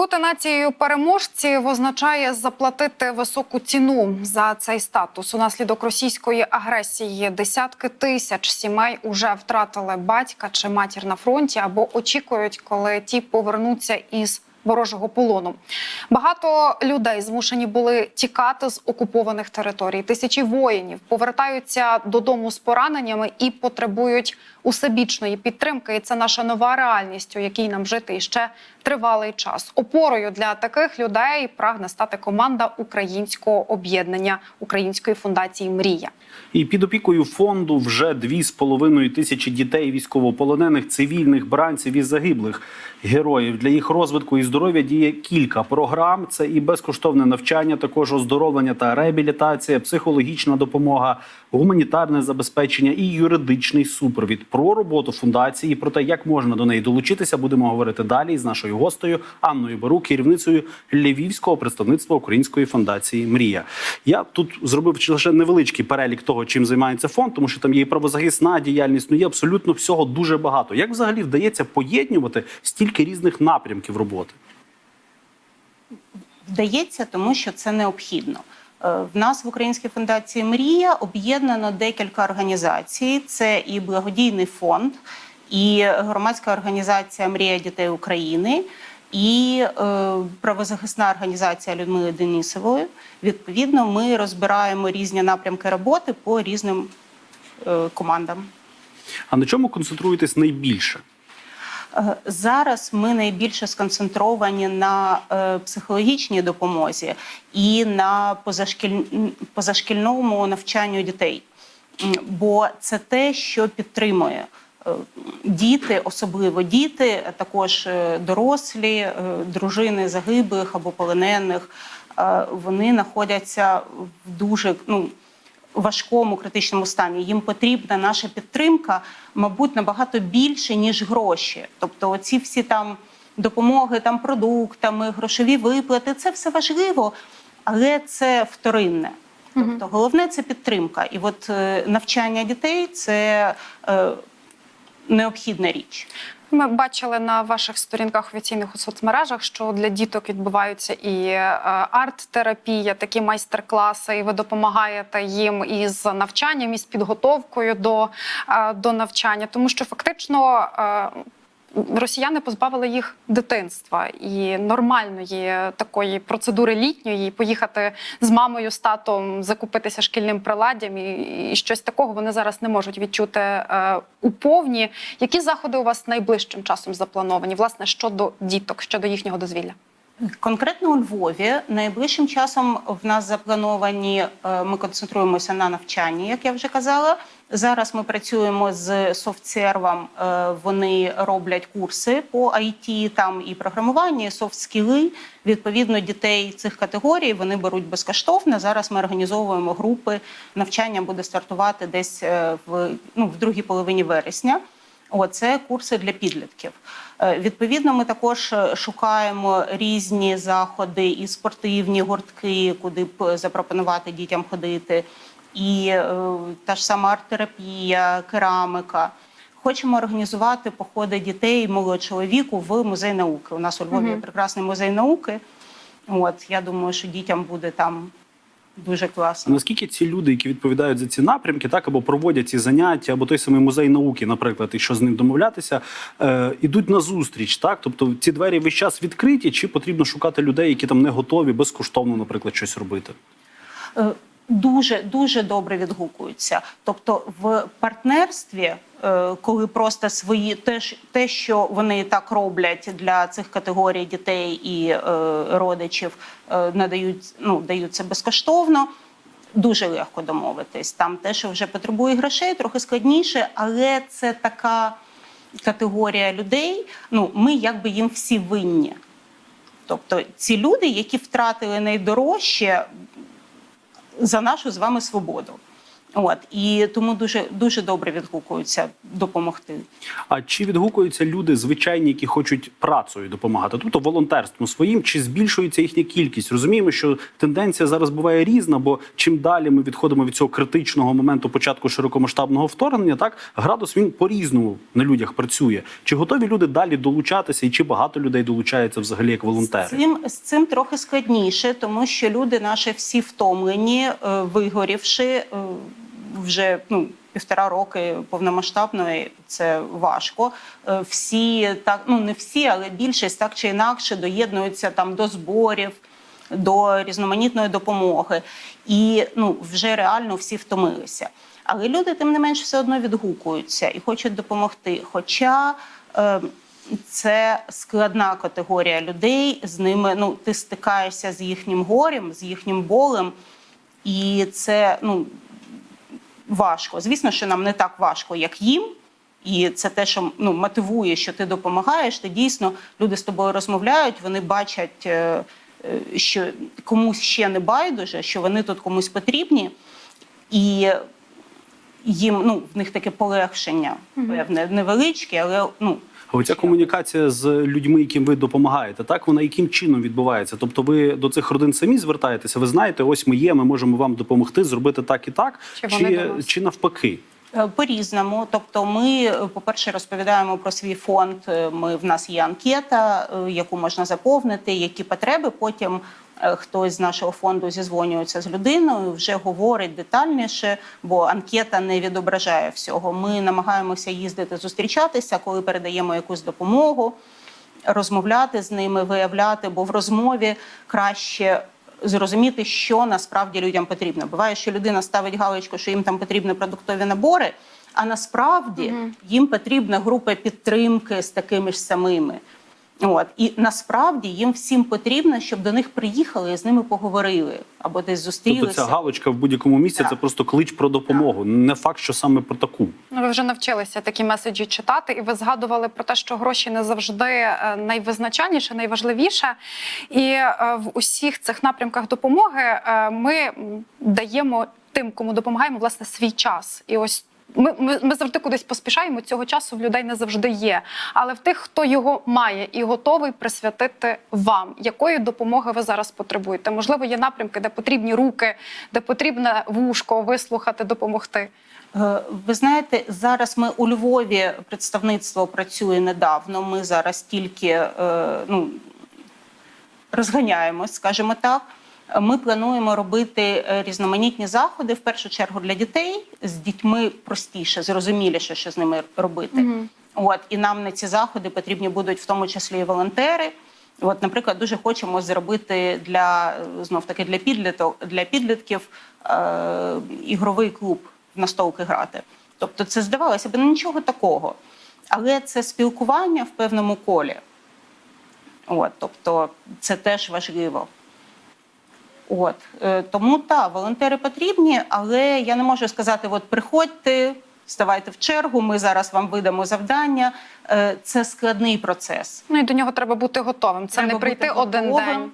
Бути нацією переможців означає заплатити високу ціну за цей статус. Унаслідок російської агресії десятки тисяч сімей уже втратили батька чи матір на фронті або очікують, коли ті повернуться із ворожого полону. Багато людей змушені були тікати з окупованих територій. Тисячі воїнів повертаються додому з пораненнями і потребують усебічної підтримки. І це наша нова реальність, у якій нам жити іще тривалий час. Опорою для таких людей прагне стати команда українського об'єднання Української фундації Мрія. І під опікою фонду вже дві з половиною тисячі дітей військовополонених, цивільних бранців і загиблих героїв. Для їх розвитку і здоров'я діє кілька програм. Це і безкоштовне навчання, також оздоровлення та реабілітація, психологічна допомога, гуманітарне забезпечення і юридичний супровід. Про роботу фундації, про те, як можна до неї долучитися, будемо говорити далі з нашою гостею Анною Беру, керівницею Львівського представництва Української фундації Мрія. Я тут зробив лише невеличкий перелік того, чим займається фонд, тому що там є і правозахисна діяльність, ну є абсолютно всього дуже багато. Як взагалі вдається поєднувати стільки різних напрямків роботи? Вдається, тому що це необхідно. Е, В нас в Українській фундації Мрія об'єднано декілька організацій. Це і благодійний фонд, і громадська організація Мрія дітей України, і е, правозахисна організація Людмили Денісової. Відповідно, ми розбираємо різні напрямки роботи по різним е, командам. А на чому концентруєтесь найбільше? Е, Зараз ми найбільше сконцентровані на е, психологічній допомозі і на позашкіль... позашкільному навчанню дітей, бо це те, що підтримує. Е, Діти, особливо діти, а також дорослі, дружини загиблих або полонених, вони знаходяться в дуже ну, важкому критичному стані. Їм потрібна наша підтримка, мабуть, набагато більше, ніж гроші. Тобто, оці всі там допомоги там продуктами, грошові виплати це все важливо, але це вторинне. Тобто, головне це підтримка. І от е, навчання дітей це е, необхідна річ. Ми бачили на ваших сторінках офіційних у соцмережах, що для діток відбуваються і е, арт-терапія, такі майстер-класи, і ви допомагаєте їм із навчанням, із підготовкою до, е, до навчання, тому що фактично. Росіяни позбавили їх дитинства і нормальної такої процедури літньої поїхати з мамою з татом закупитися шкільним приладдям і, і щось такого вони зараз не можуть відчути е, у повні. Які заходи у вас найближчим часом заплановані? Власне щодо діток, щодо їхнього дозвілля? Конкретно у Львові найближчим часом в нас заплановані. е, Ми концентруємося на навчанні, як я вже казала. Зараз ми працюємо з софтсервом. е, Вони роблять курси по IT, там і програмування, і софт-скіли. Відповідно, дітей цих категорій вони беруть безкоштовно. Зараз ми організовуємо групи. Навчання буде стартувати десь е, в ну в другій половині вересня. Оце курси для підлітків. Е, Відповідно, ми також е, шукаємо різні заходи і спортивні гуртки, куди б запропонувати дітям ходити, і е, та ж сама арт-терапія, керамика. Хочемо організувати походи дітей молодшого віку в музей науки. У нас у Львові є прекрасний музей науки. От я думаю, що дітям буде там дуже класно. Наскільки ці люди, які відповідають за ці напрямки, так або проводять ці заняття, або той самий музей науки, наприклад, якщо з ним домовлятися, е, ідуть на зустріч, так тобто ці двері весь час відкриті, чи потрібно шукати людей, які там не готові безкоштовно, наприклад, щось робити? Е, дуже дуже добре відгукуються. Тобто, в партнерстві, е, коли просто свої те, ж- те, що вони так роблять для цих категорій дітей і е, родичів, е, надають ну даються безкоштовно. Дуже легко домовитись. Там те, що вже потребує грошей, трохи складніше, але це така категорія людей. Ну, ми якби їм всі винні. Тобто ці люди, які втратили найдорожче за нашу з вами свободу. От і тому дуже дуже добре відгукуються допомогти. А чи відгукуються люди звичайні, які хочуть працею допомагати, тобто волонтерством своїм, чи збільшується їхня кількість? Розуміємо, що тенденція зараз буває різна, бо чим далі ми відходимо від цього критичного моменту початку широкомасштабного вторгнення, так градус він по-різному на людях працює. Чи готові люди далі долучатися, і чи багато людей долучається взагалі як волонтери? З цим, з цим трохи складніше, тому що люди наші всі втомлені, е, вигорівши е, вже ну. Півтора роки повномасштабної це важко. Е, Всі так, ну не всі, але більшість так чи інакше доєднуються там до зборів, до різноманітної допомоги. І ну вже реально всі втомилися. Але люди, тим не менш, все одно відгукуються і хочуть допомогти. Хоча е, це складна категорія людей. З ними ну ти стикаєшся з їхнім горем, з їхнім болем, і це ну важко. Звісно, що нам не так важко, як їм. І це те, що ну мотивує, що ти допомагаєш. Ти дійсно люди з тобою розмовляють, вони бачать, е, е, що комусь ще не байдуже, що вони тут комусь потрібні, і їм ну в них таке полегшення, певне невеличке, але ну А Оця комунікація з людьми, яким ви допомагаєте, так вона яким чином відбувається? Тобто, ви до цих родин самі звертаєтеся? Ви знаєте, ось ми є, ми можемо вам допомогти зробити так і так, Чи чи, чи навпаки? Е, По-різному. Тобто, ми, е, по-перше, розповідаємо про свій фонд. Е, Ми в нас є анкета, яку можна заповнити, які потреби. Потім хтось з нашого фонду зізвонюється з людиною, вже говорить детальніше, бо анкета не відображає всього. Ми намагаємося їздити зустрічатися, коли передаємо якусь допомогу, розмовляти з ними, виявляти, бо в розмові краще. Зрозуміти, що насправді людям потрібно. Буває, що людина ставить галочку, що їм там потрібні продуктові набори, а насправді їм потрібна група підтримки з такими ж самими. От і насправді їм всім потрібно, щоб до них приїхали і з ними поговорили або десь зустрілися. Тобто ця галочка в будь-якому місці Так. це просто клич про допомогу. Не факт, що саме про таку. Ну, ви вже навчилися такі меседжі читати, і ви згадували про те, що гроші не завжди е, найвизначальніше, найважливіше. І е, в усіх цих напрямках допомоги е, ми даємо тим, кому допомагаємо, власне, свій час. І ось. Ми, ми, ми завжди кудись поспішаємо. Цього часу в людей не завжди є. Але в тих, хто його має і готовий присвятити вам, якої допомоги ви зараз потребуєте? Можливо, є напрямки, де потрібні руки, де потрібне вушко вислухати, допомогти. Е, Ви знаєте, зараз ми у Львові представництво працює недавно. Ми зараз тільки е, ну, розганяємось, скажімо так. Ми плануємо робити е, різноманітні заходи в першу чергу для дітей. З дітьми простіше, зрозуміліше, що з ними робити. От і нам на ці заходи потрібні будуть в тому числі і волонтери. От, наприклад, дуже хочемо зробити для знов таки для підліток для підлітків е, ігровий клуб в настолки грати. Тобто, це здавалося б нічого такого, але це спілкування в певному колі. От, тобто, це теж важливо. От е, тому так, волонтери потрібні, але я не можу сказати: от приходьте, ставайте в чергу, ми зараз вам видамо завдання. Е, це складний процес. Ну і до нього треба бути готовим. Це Треба не прийти один готовим. день.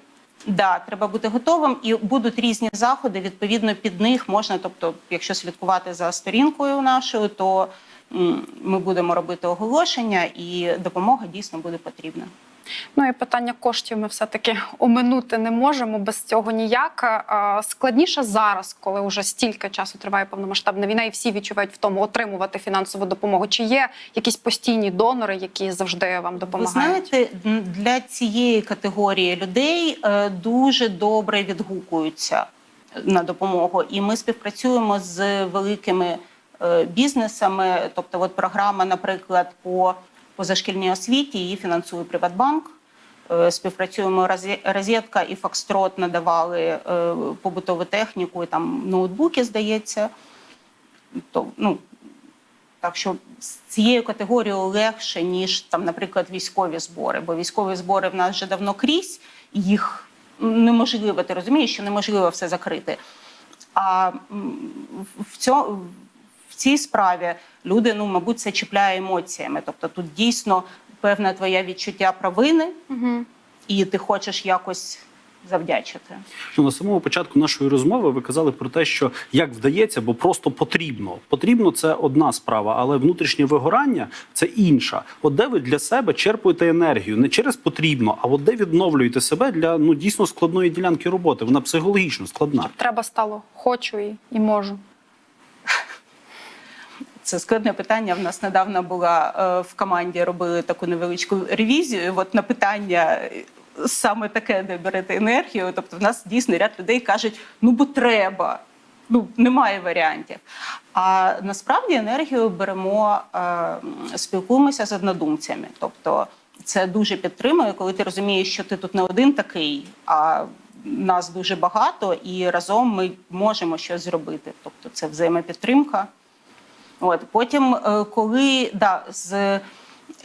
Да, треба бути готовим, і будуть різні заходи. Відповідно, під них можна. Тобто, якщо слідкувати за сторінкою нашою, то ми будемо робити оголошення, і допомога дійсно буде потрібна. Ну і питання коштів ми все-таки оминути не можемо без цього ніяк. Е, Складніше зараз, коли вже стільки часу триває повномасштабна війна, і всі відчувають в тому отримувати фінансову допомогу. Чи є якісь постійні донори, які завжди вам Ви знаєте, для цієї категорії людей е, дуже добре відгукуються на допомогу, і ми співпрацюємо з великими е, бізнесами. Тобто, от програма, наприклад, по позашкільній освіті її фінансує Приватбанк. Е, Співпрацюємо розетка і Фокстрот надавали е, побутову техніку, і там ноутбуки, здається. То, ну, так що з цією категорією легше, ніж там, наприклад, військові збори. Бо військові збори в нас вже давно крізь, їх неможливо, ти розумієш, що неможливо все закрити. А в цьому. В цій справі люди, ну мабуть, це чіпляє емоціями. Тобто тут дійсно певне твоє відчуття провини, Угу. і ти хочеш якось завдячити. Ну, на самому початку нашої розмови ви казали про те, що як вдається, бо просто потрібно. Потрібно це одна справа, але внутрішнє вигорання це інша. От де ви для себе черпуєте енергію не через потрібно, а от де відновлюєте себе для ну дійсно складної ділянки роботи. Вона психологічно складна. Треба стало хочу і, і можу. Це складне питання. В нас недавно була е, в команді, робили таку невеличку ревізію. І От на питання е, саме таке, де берете енергію. Тобто, в нас дійсно ряд людей кажуть: ну бо треба. Ну, немає варіантів. А насправді енергію беремо, е, спілкуємося з однодумцями. Тобто, це дуже підтримує, коли ти розумієш, що ти тут не один такий, а нас дуже багато, і разом ми можемо щось зробити. Тобто, це взаємопідтримка. От потім, е, коли да, з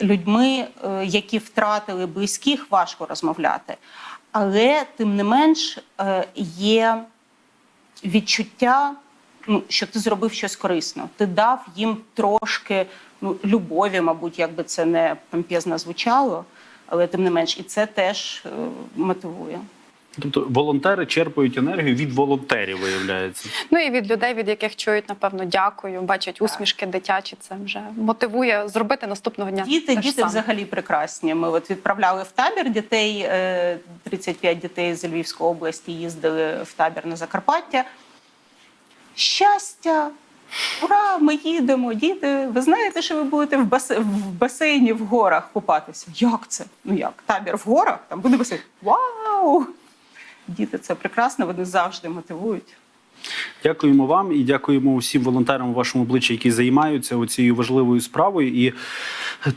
людьми, е, які втратили близьких, важко розмовляти. Але тим не менш е, є відчуття, ну, що ти зробив щось корисно. Ти дав їм трошки ну, любові, мабуть, як би це не помпезно звучало, але тим не менш, і це теж мотивує. Тобто волонтери черпають енергію від волонтерів, виявляється. Ну і від людей, від яких чують, напевно, дякую, бачать усмішки дитячі. Це вже мотивує зробити наступного дня. Діти, діти саме. взагалі прекрасні. Ми от відправляли в табір дітей. е, 35 дітей з Львівської області їздили в табір на Закарпаття. Щастя! Ура! Ми їдемо, діти. Ви знаєте, що ви будете в, басе- в басейні в горах купатися? Як це? Ну як? Табір в горах? Там буде басейн. Вау! Діти, це прекрасно, вони завжди мотивують. Дякуємо вам і дякуємо усім волонтерам у вашому обличчі, які займаються цією важливою справою. І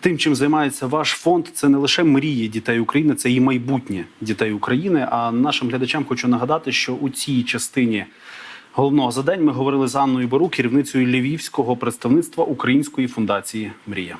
тим, чим займається ваш фонд, це не лише мрії дітей України, це і майбутнє дітей України. А нашим глядачам хочу нагадати, що у цій частині головного за день ми говорили з Анною Бару, керівницею Львівського представництва Української фундації Мрія.